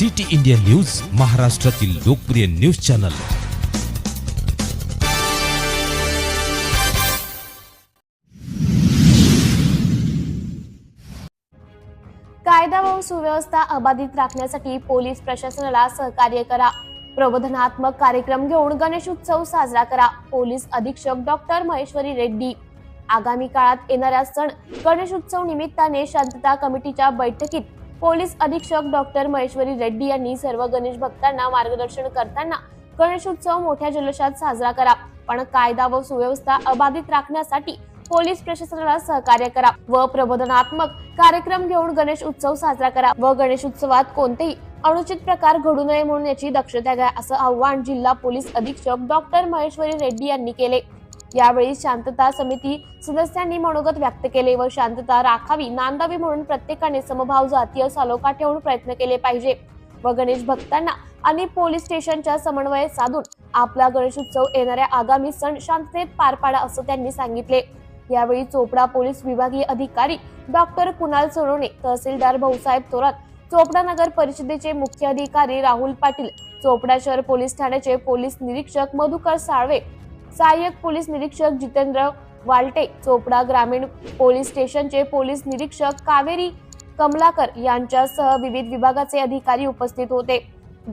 City India news महाराष्ट्रातील लोकप्रिय news channel. कायदा व सुव्यवस्था अबाधित राखण्यासाठी पोलीस प्रशासनाला सहकार्य करा. प्रबोधनात्मक कार्यक्रम घेऊन गणेश उत्सव साजरा करा. पोलीस अधीक्षक डॉक्टर महेश्वरी रेड्डी. आगामी काळात येणाऱ्या सण गणेश उत्सव निमित्ताने शांतता कमिटीच्या बैठकीत पोलीस अधीक्षक डॉक्टर महेश्वरी रेड्डी यांनी सर्व गणेश भक्तांना मार्गदर्शन करताना गणेशोत्सव मोठ्या जल्लोषात साजरा करा. पण कायदा व सुव्यवस्था अबाधित राखण्यासाठी पोलीस प्रशासनाला सहकार्य करा व प्रबोधनात्मक कार्यक्रम घेऊन गणेश उत्सव साजरा करा व गणेश उत्सवात कोणतेही अनुचित प्रकार घडू नये म्हणून याची दक्षता घ्या असं आव्हान जिल्हा पोलीस अधीक्षक डॉक्टर महेश्वरी रेड्डी यांनी केले. यावेळी शांतता समिती सदस्यांनी मनोगत व्यक्त केले व शांतता राखावी नांदावी म्हणून प्रत्येकाने समभाव जातीय सालोखा ठेवून प्रयत्न केले पाहिजे. व गणेश भक्तांना आणि पोलीस स्टेशनच्या समन्वय साधून आपला गणेश उत्सव येणाऱ्या आगामी सण शांततेत पार पाडा असं त्यांनी सांगितले. यावेळी चोपडा पोलीस विभागीय अधिकारी डॉक्टर कुणाल सोनवणे तहसीलदार भाऊसाहेब थोरात चोपडा नगर परिषदेचे मुख्य अधिकारी राहुल पाटील चोपडा शहर पोलीस ठाण्याचे पोलीस निरीक्षक मधुकर साळवे सहाय्यक पोलीस निरीक्षक जितेंद्र वालटे चोपडा ग्रामीण पोलीस स्टेशनचे पोलीस निरीक्षक कावेरी कमलाकर यांच्यासह विविध विभागाचे अधिकारी उपस्थित होते.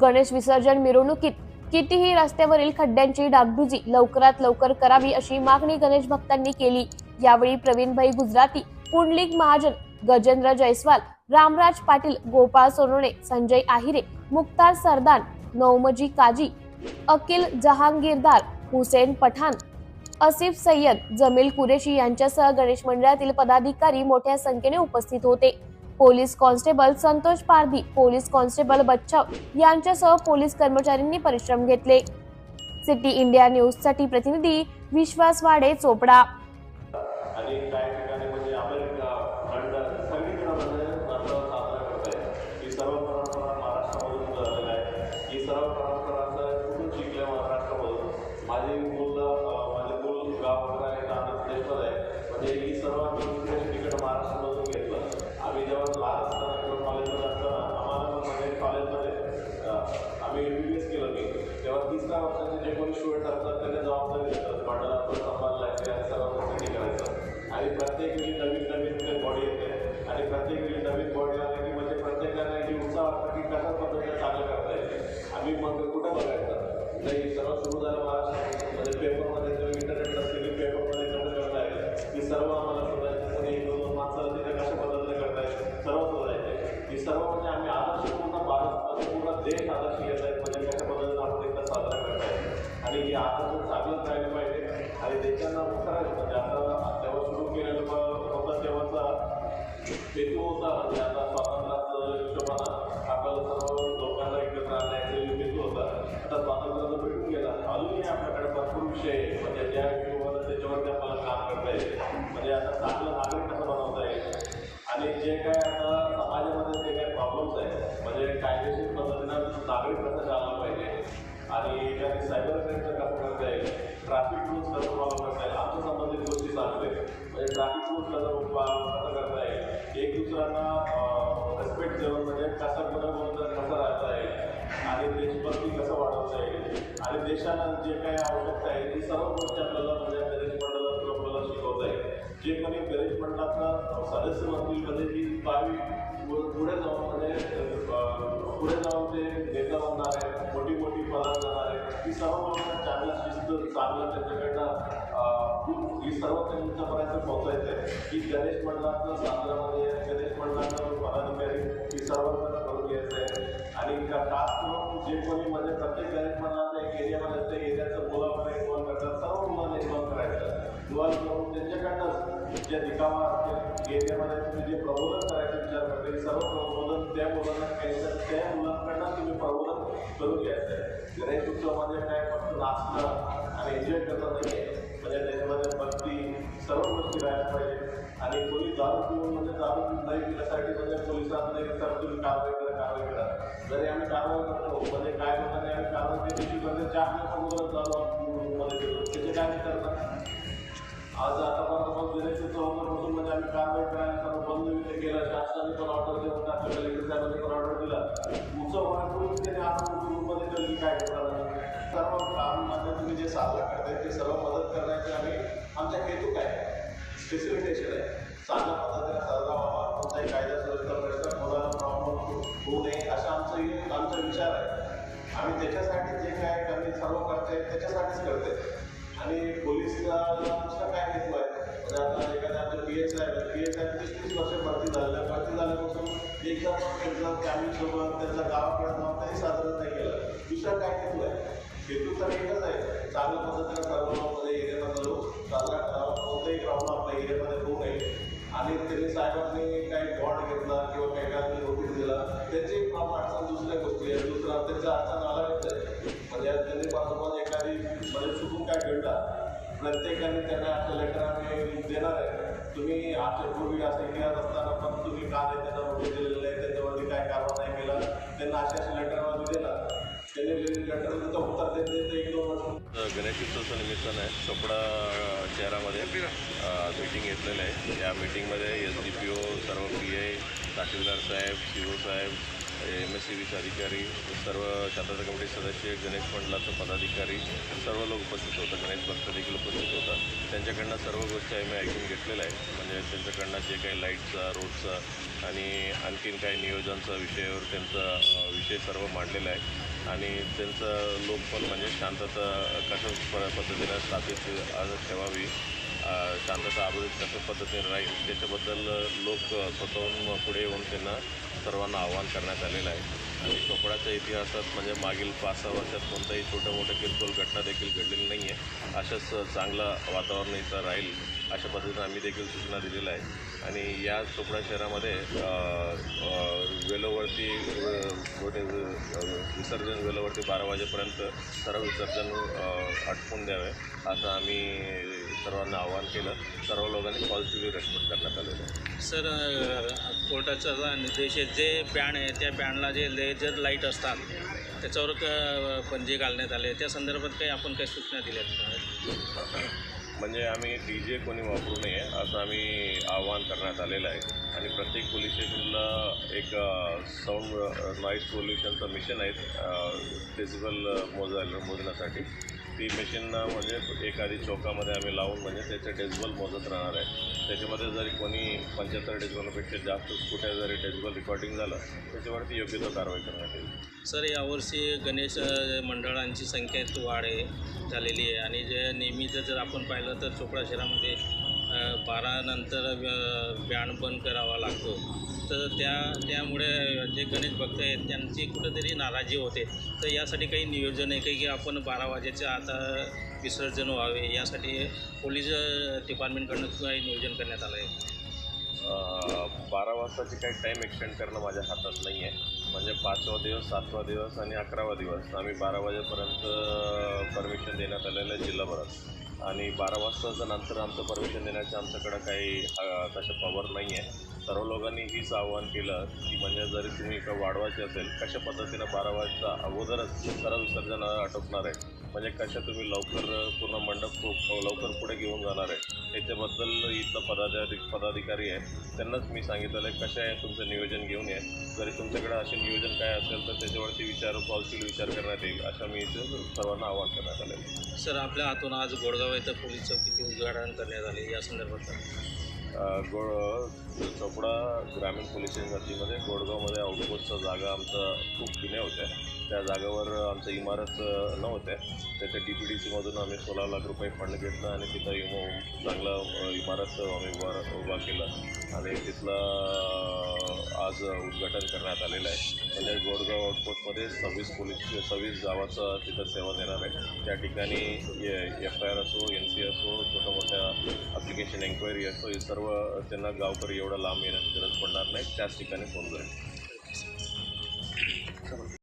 गणेश विसर्जन मिरवणुकीत कितीही रस्त्यावरील खड्ड्यांची डागडुजी लवकरात लवकर करावी अशी मागणी गणेश भक्तांनी केली. यावेळी प्रवीणभाई गुजराती पुंडलिक महाजन गजेंद्र जयस्वाल रामराज पाटील गोपाळ सोनोणे संजय आहिरे मुक्तार सरदान नौमजी काजी अकिल जहांगीरदार हुसेन पठाण असिफ सय्यद जमील कुरेशी यांच्यासह गणेश मंडळातील पदाधिकारी मोठ्या संख्येने उपस्थित होते. Police constable Santosh Pardhi police constable Bachhav यांच्यासह पोलीस कर्मचाऱ्यांनी परिश्रम घेतले. सिटी इंडिया न्यूजसाठी प्रतिनिधी विश्वास वाडे चोपडा. स्टुडंट असतात त्यांना जबाबदारी देतात मंडळातून सांभाळायचे आणि सर्व गोष्टी करायचं आणि प्रत्येक वेळी नवीन नवीन ते बॉडी येते आणि प्रत्येक वेळी नवीन बॉडी आली की म्हणजे प्रत्येकाला ही उत्साह वाटतं की कशा पद्धतीने चांगलं करता येईल आम्ही मग कुठं बघायचं नाही सर्व सुरू झालं महाराष्ट्र म्हणजे पेपरमध्ये किंवा इंटरनेट असलेली पेपरमध्ये कसं करता येईल ही सर्व आम्हाला शोधायचं कोणी एक दोन माणसं तिथे कशा पद्धतीने करता येईल सर्व शोधायचे ही। सर्व म्हणजे आम्ही आदर्श पूर्ण भारत, पूर्ण देश आदर्श घेत आहेत म्हणजे आणि हे तो चांगलंच राहिलं पाहिजे आणि देशांना खरंच म्हणजे आता तेव्हा सुरू केलेलं ब- होतं तेव्हाचा हेतू होता म्हणजे आता स्वातंत्र्याचं हिशोबानं आणि एखादी सायबर क्राईमचं कसं करता आहे. ट्रॅफिक रूल्स कसं फॉलो करता येईल आमच्या संबंधित गोष्टी चालू सांगते म्हणजे ट्रॅफिक रूल्स कसं फॉलो कसं करता येईल एक दुसऱ्यांना रेस्पेक्ट देऊन म्हणजे कसं कुठं बोलतं कसं राहता येईल आणि देशभक्ती कसं वाढवता येईल आणि देशाला जे काही आवश्यकता आहे ती सर्व गोष्टी आपल्याला म्हणजे गणेश मंडळात आपल्याला शिकवता येईल जे कोणी गणेश मंडळातला सदस्य म्हणतील म्हणजे ती बावीस पुढे जाऊन म्हणजे पुढे जाऊन ते नेता होणार आहे मोठी मोठी पदात जाणार आहे. ही सर्व गोष्ट चांगलं शिस्त चांगलं त्यांच्याकडनं अं, ही सर्व त्यांच्यापर्यंत पोहोचायचं आहे की गणेश मंडळाचं साजरामध्ये म्हणजे गणेश मंडळाचं पदाधिकारी ही सर्व करून घ्यायचं आहे आणि का खास करून जे कोणी म्हणजे प्रत्येक गणेश मंडळाच्या एक एरियामध्ये ते एरियाचं मुलं वगैरे करतात सर्व मुलांना इन्व्हॉल्व करायचं. इन्व्हॉल्व करून त्यांच्याकडनंच जे निकामा असते एरियामध्ये तुम्ही जे प्रबोधन करायचं विचार हे सर्व प्रबोधन त्या मुलांना घ्यायचं त्या मुलांकडनं तुम्ही प्रबोधन करून घ्यायचं आहे. गणेश उत्सव म्हणजे काय फक्त नाचणं आणि एन्जॉय करता नाही म्हणजे त्याच्यामध्ये भक्ती सर्व गोष्टी राहायला पाहिजे. आणि कोणी दारू पिऊन म्हणजे दारू नाही पिण्यासाठी म्हणजे पोलिसांना सर तुम्ही कारवाई करा कारवाई करा. जरी आम्ही कारवाई करतो म्हणजे काय लोकांनी आम्ही कारवाई त्या दिवशी करतो चार दिवसामध्ये दारू मध्ये गेलो त्याचे काय करतात? आज आतापर्यंत गणेश उत्सवापासून म्हणजे आम्ही कारवाई करायला सर्व बंद वगैरे केलं शासनाने पण ऑर्डर देऊन टाकलं कलेक्टर साहेबांनी पण ऑर्डर दिला उत्सव होण्यापूर्वी त्यांनी आणून ग्रुपमध्ये ठेवली काय करणार सर्व काम म्हणजे तुम्ही जे साजरा करतायत ते सर्व मदत करण्याचे आम्ही आमचा हेतू काय? स्पेसिफिकेशन आहे. चांगल्या पद्धतीने साजरा व्हावा कोणताही कायदा सुरक्षा प्रश्न मुलांना प्रॉब्लेम होऊ नये असा आमचा आमचा विचार आहे. आम्ही त्याच्यासाठी जे काय आम्ही सर्व करते त्याच्यासाठीच करते आणि पोलिसचा दुसरा काय हेतू आहे? म्हणजे आता एखादा आपलं P H I P H I तीस तीस वर्ष भरती झालेलं भरती झाल्यापासून एकदा पण त्यांचा फॅमिलीसोबत त्यांचा गावाकडे जाऊन त्यांनी साजरा नाही केला. दुसरा काय हेतू आहे? हेतू तर एकच आहे चांगल्या पद्धतीने सर्वांमध्ये एरियामध्ये लोक साजरा करावा कोणताही प्रॉब्लेम आपल्या एरियामध्ये होऊ नये आणि त्यांनी साहेबांनी काही बॉन्ड घेतला किंवा काही काही नोटीस दिला त्यांची प्रॉब्लेम अडचण दुसऱ्या गोष्टी आहे दुसरा त्यांचा अडचण आला म्हणजे त्यांनी पाठोपाठ एखादी म्हणजे चुकून काय घडला प्रत्येकाने त्यांना आपल्या लेटर आम्ही देणार आहे. तुम्ही आमच्या पूर्वी असं इतिहास असताना पण तुम्ही का नाही त्यांना नोटीस दिलेलं आहे त्याच्यावरती काय कारवाई नाही केला त्यांना अशा अशा लेटर आम्ही दिला त्यांनी लेटर त्याचं उत्तर देत देत एक दोन वर्ष गणेश उत्सवाच्या निमित्तानं चोपडा शहरामध्ये मीटिंग घेतलेलं आहे. या मीटिंगमध्ये एस डी पी ओ सर्व पी ए तहसीलदार साहेब सी ओ साहेब एम एस सी बीचे अधिकारी सर्व शांतता कमिटी सदस्य गणेश मंडळाचे पदाधिकारी सर्व लोक उपस्थित होतं. गणेश भक्त देखील उपस्थित होता. त्यांच्याकडनं सर्व गोष्टी आम्ही ऐकून घेतलेल्या आहे म्हणजे त्यांच्याकडनं जे काही लाईटचा रोडचा आणि आणखीन काही नियोजनचा विषयावर त्यांचा विषय सर्व मांडलेला आहे. आणि त्यांचं लोक पण म्हणजे शांतता कशा पद्धतीनं स्थापित आज ठेवावी. शांतता आबोधित कशा पद्धतीने राहील. त्याच्याबद्दल लोक स्वतःहून पुढे येऊन त्यांना सर्वांना आव्हान करण्यात आलेलं आहे. आणि चोपडाच्या इतिहासात म्हणजे मागील पाच सहा वर्षात कोणताही छोट्या मोठ्या किरकोळ घटना देखील घडलेली नाही आहे अशाच चांगलं वातावरण इथं राहील. अशा पद्धतीनं आम्ही देखील सूचना दिलेल्या आहे आणि या चोपडा शहरामध्ये वेलोवरती विसर्जन वेलोवरती बारा वाजेपर्यंत सर्व विसर्जन आटपून द्यावे असं आम्ही सर्वांना आवाहन केलं. सर्व लोकांनी पॉझिटिव्ह रेस्पॉन्स करण्यात आलेलं आहे. सर कोर्टाचा निर्देश जे बॅन आहे त्या बॅनला जे लेझर लाइट असतात त्याच्यावर क बंदी घालण्यात आले. त्या संदर्भात काही आपण काही सूचना दिल्या आहेत म्हणजे आम्ही डी जे कोणी वापरू नये असं आम्ही आवाहन करण्यात आलेलं आहे. आणि प्रत्येक पोलीस स्टेशनला एक साऊंड नॉईज पोल्युशनचं मिशन आहे डेसिबल मोजायला मोजण्यासाठी. ती मशीन म्हणजे एखादी चौकामध्ये आम्ही लावून म्हणजे त्याचे डेजबल मोजत राहणार आहे. त्याच्यामध्ये जरी कोणी पंच्याहत्तर डेजबलपेक्षा जास्त कुठे जरी डेजबल रेकॉर्डिंग झालं त्याच्यावरती योग्य तो कारवाई करण्यात येईल. सर यावर्षी गणेश मंडळांची संख्येत वाढ आहे झालेली आहे. आणि जे नेहमीचं जर आपण पाहिलं तर चोपडा शहरामध्ये बारानंतर बारा पण करावा लागतो. तर त्या त्यामुळे जे गणेश भक्त आहेत त्यांची कुठंतरी नाराजी होते. तर यासाठी काही नियोजन आहे काही की आपण बारा वाजेच्या आता विसर्जन व्हावे यासाठी पोलीस डिपार्टमेंटकडून काही नियोजन करण्यात आलं आहे बारा वाजताची काही टाईम एक्सटेंड करणं माझ्या हातात नाही आहे म्हणजे पाचवा दिवस सातवा दिवस आणि अकरावा दिवस. आम्ही बारा वाजेपर्यंत परमिशन देण्यात आलेलं आहे जिल्हाभरात आणि बारा वाजताचं नंतर आमचं परमिशन देण्याचं आमच्याकडं काही अं, तसं पॉवर नाही आहे सर्व लोकांनी हीच आव्हान केलं की म्हणजे जरी तुम्ही इकडं वाढवायचे असेल कशा पद्धतीनं बारा वाजता अगोदरच सरळ विसर्जन आटोपणार आहे म्हणजे कशा तुम्ही लवकर पूर्ण मंडप लवकर पुढे घेऊन जाणार आहे? त्याच्याबद्दल इथलं पदाधिकारी पदाधिकारी आहे. त्यांनाच मी सांगितलेलं आहे कशा आहे तुमचं नियोजन घेऊन या. जरी तुमच्याकडे असे नियोजन काय असेल तर त्याच्यावरती विचार पॉझिटिव्ह विचार करण्यात येईल. अशा मी इथे सर्वांना आवाहन करण्यात आलं आहे. सर आपल्या हातून आज गोडगाव येथे पोलीस चौकीचे उद्घाटन करण्यात आले. या संदर्भात गोड चोपडा ग्रामीण पोलीस स्टेशन हद्दीमध्ये गोडगावमध्ये आउटपोस्टचा जागा आमचा खूप जुन्या होत्या. त्या जागेवर आमचं इमारत नव्हत्या त्याच्या डी पी डी सीमधून आम्ही सोळा लाख रुपये फंड घेतलं आणि तिथं इमो चांगला इमारत आम्ही उभा उभा केलं. आणि तिथलं आज उद्घाटन करण्यात आलेलं आहे. म्हणजे गोडगाव आउटपोस्टमध्ये सव्वीस पोलीस सव्वीस गावाचं तिथं सेवा देणार आहे. त्या ठिकाणी एफ आय आर असो एन सी असो छोट्या मोठ्या ॲप्लिकेशन एन्क्वायरी असो हे सर्व त्यांना गावकरी एवढं लांब येण्याची गरज पडणार नाही. त्याच ठिकाणी फोन जाईल